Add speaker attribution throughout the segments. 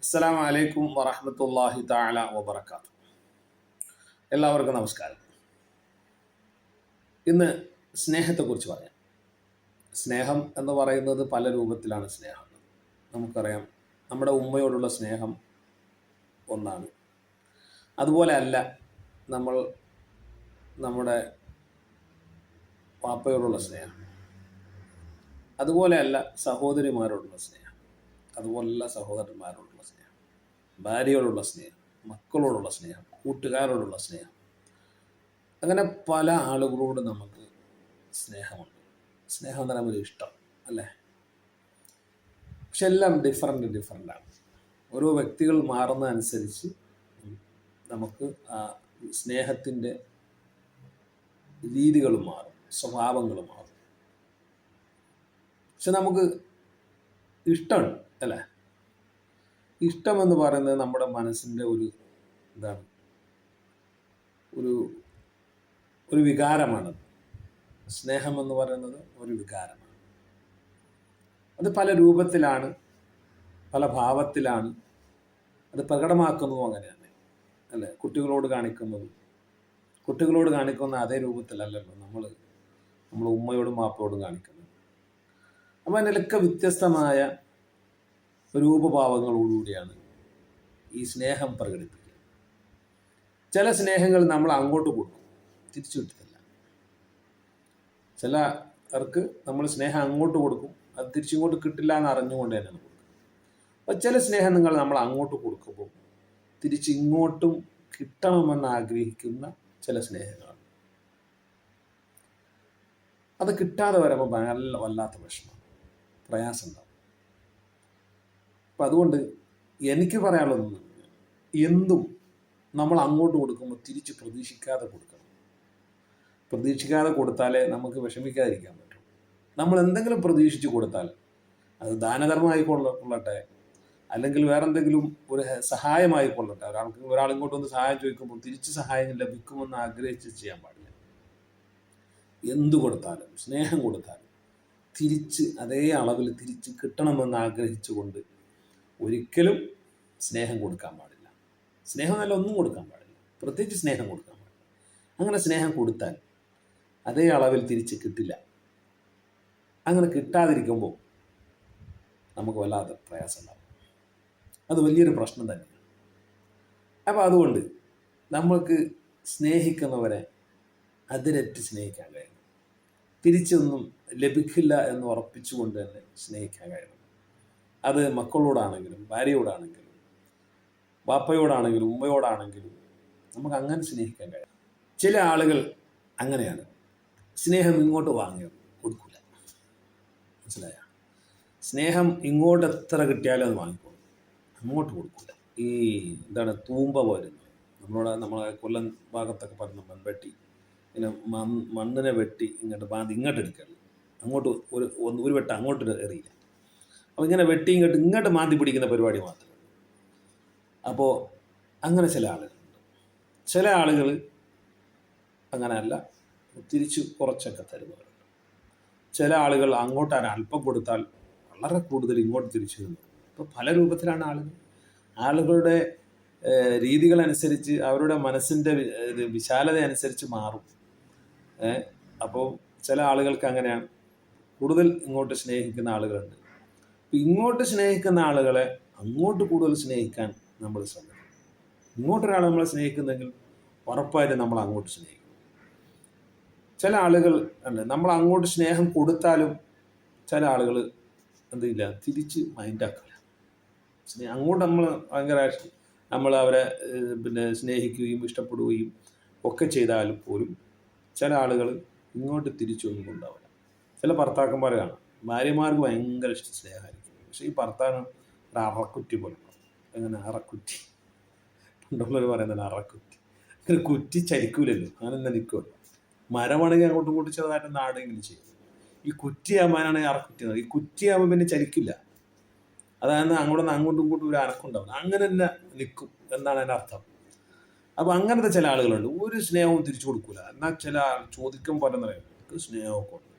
Speaker 1: അസ്സലാം വലൈക്കും വറഹമത്തല്ലാഹി താല വബർക്കാത്തു എല്ലാവർക്കും നമസ്കാരം. ഇന്ന് സ്നേഹത്തെക്കുറിച്ച് പറയാം. സ്നേഹം എന്ന് പറയുന്നത് പല രൂപത്തിലാണ് സ്നേഹം. നമുക്കറിയാം നമ്മുടെ ഉമ്മയോടുള്ള സ്നേഹം ഒന്നാണ്. അതുപോലെ അല്ല നമ്മൾ നമ്മുടെ പാപ്പയോടുള്ള സ്നേഹം. അതുപോലെ അല്ല സഹോദരിമാരോടുള്ള സ്നേഹം. അതുപോലെയുള്ള സഹോദരന്മാരോടുള്ള സ്നേഹം ഭാര്യയോടുള്ള സ്നേഹം മക്കളോടുള്ള സ്നേഹം കൂട്ടുകാരോടുള്ള സ്നേഹം. അങ്ങനെ പല ആളുകളോട് നമുക്ക് സ്നേഹമുണ്ട്. സ്നേഹം എന്ന് പറയുമ്പോൾ ഇഷ്ടം അല്ലേ? പക്ഷെ എല്ലാം ഡിഫറെന്റ് ഡിഫറെന്റാണ് ഓരോ വ്യക്തികൾ മാറുന്നതനുസരിച്ച് നമുക്ക് ആ സ്നേഹത്തിന്റെ രീതികളും മാറും സ്വഭാവങ്ങളും മാറും. പക്ഷെ നമുക്ക് ഇഷ്ടമുണ്ട് അല്ലേ? ഇഷ്ടമെന്ന് പറയുന്നത് നമ്മുടെ മനസ്സിന്റെ ഒരു ഇതാണ്. ഒരു ഒരു വികാരമാണ്. സ്നേഹം എന്ന് പറയുന്നത് ഒരു വികാരമാണ്. അത് പല രൂപത്തിലാണ് പല ഭാവത്തിലാണ്. അത് പ്രകടമാക്കുന്നതും അങ്ങനെയാണ് അല്ലേ? കുട്ടികളോട് കാണിക്കുന്നത്. കുട്ടികളോട് കാണിക്കുന്ന അതേ രൂപത്തിലല്ലല്ലോ നമ്മൾ നമ്മൾ ഉമ്മയോടും മാപ്പയോടും കാണിക്കുന്നത്. അപ്പം അതിനൊക്കെ വ്യത്യസ്തമായ രൂപഭാവങ്ങളോടുകൂടിയാണ് ഈ സ്നേഹം പ്രകടിപ്പിക്കുക ചില സ്നേഹങ്ങൾ നമ്മൾ അങ്ങോട്ട് കൊടുക്കും തിരിച്ചു കിട്ടത്തില്ല. ചിലർക്ക് നമ്മൾ സ്നേഹം അങ്ങോട്ട് കൊടുക്കും അത് തിരിച്ചിങ്ങോട്ട് കിട്ടില്ല എന്ന് അറിഞ്ഞുകൊണ്ട് തന്നെ കൊടുക്കും അപ്പം ചില സ്നേഹം നിങ്ങൾ നമ്മൾ അങ്ങോട്ട് കൊടുക്കുമ്പോൾ തിരിച്ചിങ്ങോട്ടും കിട്ടണമെന്ന് ആഗ്രഹിക്കുന്ന ചില സ്നേഹങ്ങളാണ്. അത് കിട്ടാതെ വരുമ്പോൾ നല്ല വല്ലാത്ത വിഷമം പ്രയാസം ഉണ്ടാവും. അപ്പം അതുകൊണ്ട് എനിക്ക് പറയാനുള്ളത് എന്തും നമ്മൾ അങ്ങോട്ട് കൊടുക്കുമ്പോൾ തിരിച്ച് പ്രതീക്ഷിക്കാതെ കൊടുക്കണം. പ്രതീക്ഷിക്കാതെ കൊടുത്താലേ നമുക്ക് വിഷമിക്കാതിരിക്കാൻ പറ്റും. നമ്മൾ എന്തെങ്കിലും പ്രതീക്ഷിച്ച് കൊടുത്താൽ അത് ദാനധർമ്മമായി കൊള്ളട്ടെ അല്ലെങ്കിൽ വേറെ എന്തെങ്കിലും ഒരു സഹായമായി കൊള്ളട്ടെ ഒരാൾക്ക് ഒരാളിങ്ങോട്ട് വന്ന് സഹായം ചോദിക്കുമ്പോൾ തിരിച്ച് സഹായം ലഭിക്കുമെന്ന് ആഗ്രഹിച്ച് ചെയ്യാൻ പാടില്ല. എന്തു കൊടുത്താലും സ്നേഹം കൊടുത്താലും തിരിച്ച് അതേ അളവിൽ തിരിച്ച് കിട്ടണമെന്ന് ആഗ്രഹിച്ചുകൊണ്ട് ഒരിക്കലും സ്നേഹം കൊടുക്കാൻ പാടില്ല. സ്നേഹം നല്ല ഒന്നും കൊടുക്കാൻ പാടില്ല. പ്രത്യേകിച്ച് സ്നേഹം കൊടുക്കാൻ പാടില്ല. അങ്ങനെ സ്നേഹം കൊടുത്താൽ അതേ അളവിൽ തിരിച്ച് കിട്ടില്ല. അങ്ങനെ കിട്ടാതിരിക്കുമ്പോൾ നമുക്ക് വല്ലാതെ പ്രയാസമുണ്ടാവും. അത് വലിയൊരു പ്രശ്നം തന്നെയാണ്. അപ്പോൾ അതുകൊണ്ട് നമ്മൾക്ക് സ്നേഹിക്കുന്നവരെ അതിരറ്റ് സ്നേഹിക്കാൻ കഴിയണം. തിരിച്ചൊന്നും ലഭിക്കില്ല എന്ന് ഉറപ്പിച്ചുകൊണ്ട് തന്നെ സ്നേഹിക്കാൻ കഴിയണം. അത് മക്കളോടാണെങ്കിലും ഭാര്യയോടാണെങ്കിലും വാപ്പയോടാണെങ്കിലും ഉമ്മയോടാണെങ്കിലും നമുക്ക് അങ്ങനെ സ്നേഹിക്കാൻ കഴിയും. ചില ആളുകൾ അങ്ങനെയാണ്. സ്നേഹം ഇങ്ങോട്ട് വാങ്ങിയ? കൊടുക്കില്ല മനസ്സിലായ? സ്നേഹം ഇങ്ങോട്ട് എത്ര കിട്ടിയാലും അത് വാങ്ങിക്കോളും. അങ്ങോട്ട് കൊടുക്കില്ല ഈ എന്താണ് തൂമ്പ പോലെ. നമ്മളോട് നമ്മളെ കൊല്ലം ഭാഗത്തൊക്കെ പറഞ്ഞ മൺവെട്ടി. ഇങ്ങനെ മണ്ണിനെ വെട്ടി ഇങ്ങോട്ട് ബാന്തി ഇങ്ങോട്ട് എടുക്കുകയുള്ളൂ അങ്ങോട്ട് ഒരു ഒരു വെട്ടം അങ്ങോട്ട് എറിയില്ല. അപ്പോൾ ഇങ്ങനെ വെട്ടി ഇങ്ങോട്ട് ഇങ്ങോട്ട് മാന്തി പിടിക്കുന്ന പരിപാടി മാത്രം. അപ്പോൾ അങ്ങനെ ചില ആളുകളുണ്ട് ചില ആളുകൾ അങ്ങനെയല്ല തിരിച്ച് കുറച്ചൊക്കെ തരുന്നവരുണ്ട്. ചില ആളുകൾ അങ്ങോട്ട് അല്പം കൊടുത്താൽ വളരെ കൂടുതൽ ഇങ്ങോട്ട് തിരിച്ചു തരുന്നു അപ്പോൾ പല രൂപത്തിലാണ് ആളുകൾ. ആളുകളുടെ രീതികളനുസരിച്ച് അവരുടെ മനസ്സിന്റെ വിശാലത അനുസരിച്ച് മാറും. അപ്പോൾ ചില ആളുകൾക്ക് അങ്ങനെയാണ്. കൂടുതൽ ഇങ്ങോട്ട് സ്നേഹിക്കുന്ന ആളുകളുണ്ട്. ഇങ്ങോട്ട് സ്നേഹിക്കുന്ന ആളുകളെ അങ്ങോട്ട് കൂടുതൽ സ്നേഹിക്കാൻ നമ്മൾ ശ്രമിക്കണം. ഇങ്ങോട്ടൊരാൾ നമ്മളെ സ്നേഹിക്കുന്നെങ്കിൽ ഉറപ്പായിട്ടും നമ്മൾ അങ്ങോട്ട് സ്നേഹിക്കും ചില ആളുകൾ ഉണ്ട് നമ്മൾ അങ്ങോട്ട് സ്നേഹം കൊടുത്താലും ചില ആളുകൾ എന്തില്ല തിരിച്ച് മൈൻഡാക്കില്ല സ്നേഹം അങ്ങോട്ട് നമ്മൾ ഭയങ്കര നമ്മൾ അവരെ പിന്നെ സ്നേഹിക്കുകയും ഇഷ്ടപ്പെടുകയും ഒക്കെ ചെയ്താലും പോലും ചില ആളുകൾ ഇങ്ങോട്ട് തിരിച്ചൊന്നും കൊണ്ടാവില്ല. ചില ഭർത്താക്കന്മാരെ കാണാം. ഭാര്യമാർക്ക് ഭയങ്കര സ്നേഹമായിരിക്കും. പക്ഷേ ഈ ഭർത്താവിന് ഒരു അറക്കുറ്റി പോലെ. അങ്ങനെ അറക്കുറ്റി. പണ്ടുള്ളവർ പറയുന്നത് അറക്കുറ്റി. അങ്ങനെ കുറ്റി ചലിക്കൂലല്ലോ. അങ്ങനെ നിൽക്കുമല്ലോ മരമാണെങ്കിൽ അങ്ങോട്ടും ഇങ്ങോട്ടും ചെറുതായിട്ട് നാടെങ്കിലും ചെയ്യും. ഈ കുറ്റിയാകുമ്പോഴാണ് അറക്കുറ്റി ഈ കുറ്റിയാകുമ്പോൾ പിന്നെ ചലിക്കില്ല. അതായത് അങ്ങോട്ടും അങ്ങോട്ടും ഇങ്ങോട്ടും ഒരു അറക്കുണ്ടാവും. അങ്ങനെ തന്നെ നിൽക്കും എന്നാണ് അതിന്റെ അർത്ഥം. അപ്പോൾ അങ്ങനത്തെ ചില ആളുകളുണ്ട്. ഒരു സ്നേഹവും തിരിച്ചു കൊടുക്കൂല. എന്നാൽ ചില ചോദിക്കും പോലെ എനിക്ക് സ്നേഹമൊക്കെ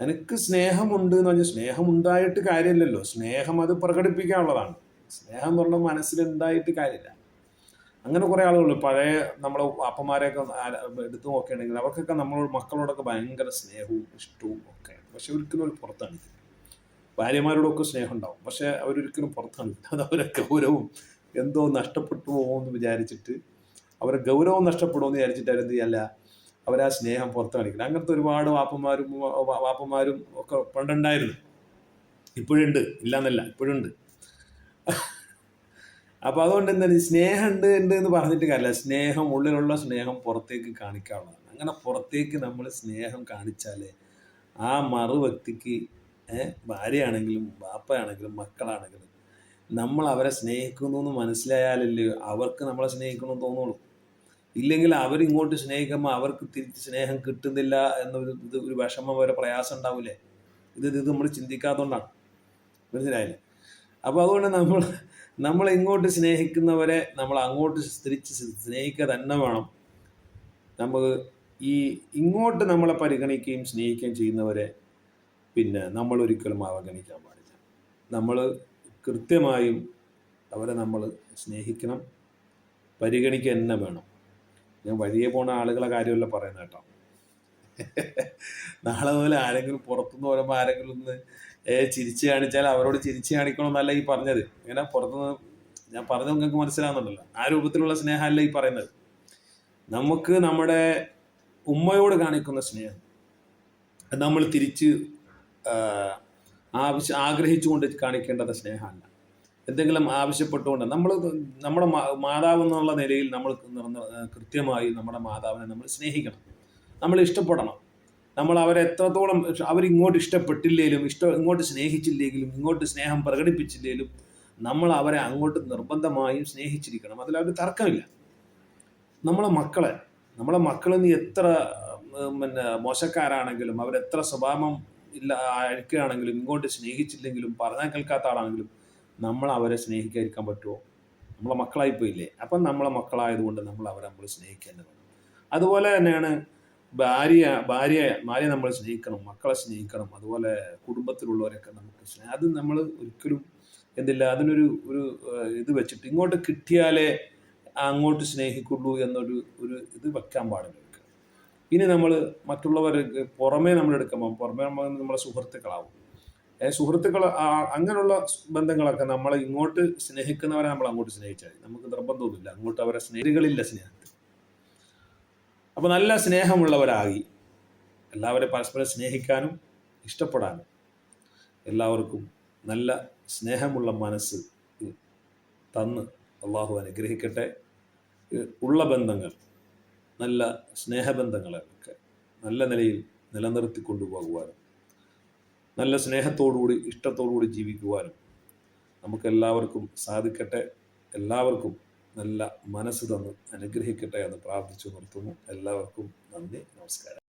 Speaker 1: എനിക്ക് സ്നേഹമുണ്ട് എന്ന് പറഞ്ഞാൽ സ്നേഹം ഉണ്ടായിട്ട് കാര്യമില്ലല്ലോ. സ്നേഹം അത് പ്രകടിപ്പിക്കാനുള്ളതാണ്. സ്നേഹം എന്ന് പറഞ്ഞാൽ മനസ്സിലുണ്ടായിട്ട് കാര്യമില്ല. അങ്ങനെ കുറേ ആളുകൾ പഴയ നമ്മളെ അപ്പന്മാരെയൊക്കെ എടുത്തു നോക്കുകയാണെങ്കിൽ അവർക്കൊക്കെ നമ്മളോട് മക്കളോടൊക്കെ ഭയങ്കര സ്നേഹവും ഇഷ്ടവും ഒക്കെ. പക്ഷെ ഒരിക്കലും ഒരു പുറത്താണ്. ഭാര്യമാരോടൊക്കെ സ്നേഹം ഉണ്ടാവും പക്ഷെ അവരൊരിക്കലും പുറത്താണ്. അത് അവരെ ഗൗരവം എന്തോ നഷ്ടപ്പെട്ടു പോകുമെന്ന് വിചാരിച്ചിട്ട് അവരെ ഗൗരവം നഷ്ടപ്പെടുമെന്ന് വിചാരിച്ചിട്ട് അവരെന്ത് ചെയ്യല്ല. അവരാ സ്നേഹം പുറത്ത് കാണിക്കുന്നത്. അങ്ങനത്തെ ഒരുപാട് വാപ്പന്മാരും വാപ്പന്മാരും ഒക്കെ പണ്ടുണ്ടായിരുന്നു. ഇപ്പോഴുണ്ട്. ഇല്ലാന്നല്ല ഇപ്പോഴുണ്ട്. അപ്പോൾ അതുകൊണ്ട് എന്താണ്? സ്നേഹം ഉണ്ട് ഉണ്ട് എന്ന് പറഞ്ഞിട്ട് കാര്യമില്ല. സ്നേഹം ഉള്ളിലുള്ള സ്നേഹം പുറത്തേക്ക് കാണിക്കാവുന്നതാണ്. അങ്ങനെ പുറത്തേക്ക് നമ്മൾ സ്നേഹം കാണിച്ചാലേ ആ മറു വ്യക്തിക്ക് ഭാര്യയാണെങ്കിലും ബാപ്പയാണെങ്കിലും മക്കളാണെങ്കിലും നമ്മൾ അവരെ സ്നേഹിക്കുന്നു എന്ന് മനസ്സിലായാലല്ലേ അവർക്ക് നമ്മളെ സ്നേഹിക്കണമെന്ന് തോന്നുള്ളൂ. ഇല്ലെങ്കിൽ അവരിങ്ങോട്ട് സ്നേഹിക്കുമ്പോൾ അവർക്ക് തിരിച്ച് സ്നേഹം കിട്ടുന്നില്ല എന്നൊരു ഇത് ഒരു വിഷമം വരെ പ്രയാസം ഉണ്ടാവില്ലേ ഇത് ഇത് നമ്മൾ ചിന്തിക്കാത്തതുകൊണ്ടാണ് മനസ്സിലായില്ലേ? അപ്പോൾ അതുകൊണ്ട് നമ്മൾ നമ്മൾ ഇങ്ങോട്ട് സ്നേഹിക്കുന്നവരെ നമ്മൾ അങ്ങോട്ട് തിരിച്ച് സ്നേഹിക്കുക തന്നെ വേണം. നമുക്ക് ഈ ഇങ്ങോട്ട് നമ്മളെ പരിഗണിക്കുകയും സ്നേഹിക്കുകയും ചെയ്യുന്നവരെ പിന്നെ നമ്മൾ ഒരിക്കലും അവഗണിക്കാൻ പാടില്ല. നമ്മൾ കൃത്യമായും അവരെ നമ്മൾ സ്നേഹിക്കണം പരിഗണിക്കുക തന്നെ വേണം. ഞാൻ വഴിയെ പോണ ആളുകളെ കാര്യമല്ല പറയുന്നത് കേട്ടോ. നാളെ മുതൽ ആരെങ്കിലും പുറത്തുനിന്ന് വരുമ്പോൾ ആരെങ്കിലും ഒന്ന് ചിരിച്ച് കാണിച്ചാൽ അവരോട് ചിരിച്ച് കാണിക്കണമെന്നല്ല ഈ പറഞ്ഞത്. ഇങ്ങനെ പുറത്തുനിന്ന് ഞാൻ പറഞ്ഞത് നിങ്ങൾക്ക് മനസ്സിലാകുന്നുണ്ടല്ലോ ആ രൂപത്തിലുള്ള സ്നേഹമല്ല ഈ പറയുന്നത്. നമുക്ക് നമ്മുടെ ഉമ്മയോട് കാണിക്കുന്ന സ്നേഹം. നമ്മൾ തിരിച്ച് ആവശ്യം ആഗ്രഹിച്ചുകൊണ്ട് കാണിക്കേണ്ടത് സ്നേഹമല്ല. എന്തെങ്കിലും ആവശ്യപ്പെട്ടുകൊണ്ട് നമ്മൾ നമ്മുടെ മാതാവ് എന്നുള്ള നിലയിൽ നമ്മൾ കൃത്യമായി നമ്മുടെ മാതാവിനെ നമ്മൾ സ്നേഹിക്കണം. നമ്മൾ ഇഷ്ടപ്പെടണം. നമ്മൾ അവരെ എത്രത്തോളം അവരിങ്ങോട്ട് ഇഷ്ടപ്പെട്ടില്ലെങ്കിലും ഇഷ്ടം ഇങ്ങോട്ട് സ്നേഹിച്ചില്ലെങ്കിലും ഇങ്ങോട്ട് സ്നേഹം പ്രകടിപ്പിച്ചില്ലെങ്കിലും നമ്മൾ അവരെ അങ്ങോട്ട് നിർബന്ധമായും സ്നേഹിച്ചിരിക്കണം. അവർ തർക്കമില്ല. നമ്മളെ മക്കളെ നമ്മളെ മക്കളിൽ നിന്ന് എത്ര പിന്നെ മോശക്കാരാണെങ്കിലും അവരെത്ര സ്വഭാവം ഇല്ല അഴുക്കുകയാണെങ്കിലും ഇങ്ങോട്ട് സ്നേഹിച്ചില്ലെങ്കിലും പറഞ്ഞാൽ കേൾക്കാത്ത ആളാണെങ്കിലും നമ്മൾ അവരെ സ്നേഹിക്കാതിരിക്കാൻ പറ്റുമോ നമ്മളെ മക്കളായിപ്പോയില്ലേ? അപ്പം നമ്മളെ മക്കളായതുകൊണ്ട് നമ്മൾ അവരെ നമ്മൾ സ്നേഹിക്കേണ്ടത് അതുപോലെ തന്നെയാണ് ഭാര്യ ഭാര്യ ഭാര്യ നമ്മൾ സ്നേഹിക്കണം മക്കളെ സ്നേഹിക്കണം അതുപോലെ കുടുംബത്തിലുള്ളവരൊക്കെ നമുക്ക് സ്നേഹം അത് നമ്മൾ ഒരിക്കലും എന്തില്ല അതിനൊരു ഒരു ഇത് വെച്ചിട്ട് ഇങ്ങോട്ട് കിട്ടിയാലേ അങ്ങോട്ട് സ്നേഹിക്കുള്ളൂ എന്നൊരു ഒരു ഇത് വെക്കാൻ പാടില്ല ഇനി നമ്മൾ മറ്റുള്ളവർക്ക് പുറമേ നമ്മൾ എടുക്കുമ്പോൾ പുറമേ നമ്മൾ നമ്മളെ സുഹൃത്തുക്കളാവും. സുഹൃത്തുക്കൾ അങ്ങനെയുള്ള ബന്ധങ്ങളൊക്കെ നമ്മൾ ഇങ്ങോട്ട് സ്നേഹിക്കുന്നവരെ നമ്മൾ അങ്ങോട്ട് സ്നേഹിച്ചാൽ. നമുക്ക് നിർബന്ധമൊന്നുമില്ല. അങ്ങോട്ട് അവരെ സ്നേഹികളില്ല സ്നേഹത്തിൽ. അപ്പോൾ നല്ല സ്നേഹമുള്ളവരായി എല്ലാവരെയും പരസ്പരം സ്നേഹിക്കാനും ഇഷ്ടപ്പെടാനും എല്ലാവർക്കും നല്ല സ്നേഹമുള്ള മനസ്സ് തന്ന് അള്ളാഹു അനുഗ്രഹിക്കട്ടെ. ഉള്ള ബന്ധങ്ങൾ നല്ല സ്നേഹബന്ധങ്ങളൊക്കെ നല്ല നിലയിൽ നിലനിർത്തി കൊണ്ടുപോകുവാനും നല്ല സ്നേഹത്തോടുകൂടി ഇഷ്ടത്തോടുകൂടി ജീവിക്കുവാനും നമുക്കെല്ലാവർക്കും സാധിക്കട്ടെ. എല്ലാവർക്കും നല്ല മനസ്സ് തന്ന് അനുഗ്രഹിക്കട്ടെ എന്ന് പ്രാർത്ഥിച്ചു നിർത്തുന്നു എല്ലാവർക്കും നന്ദി. നമസ്കാരം.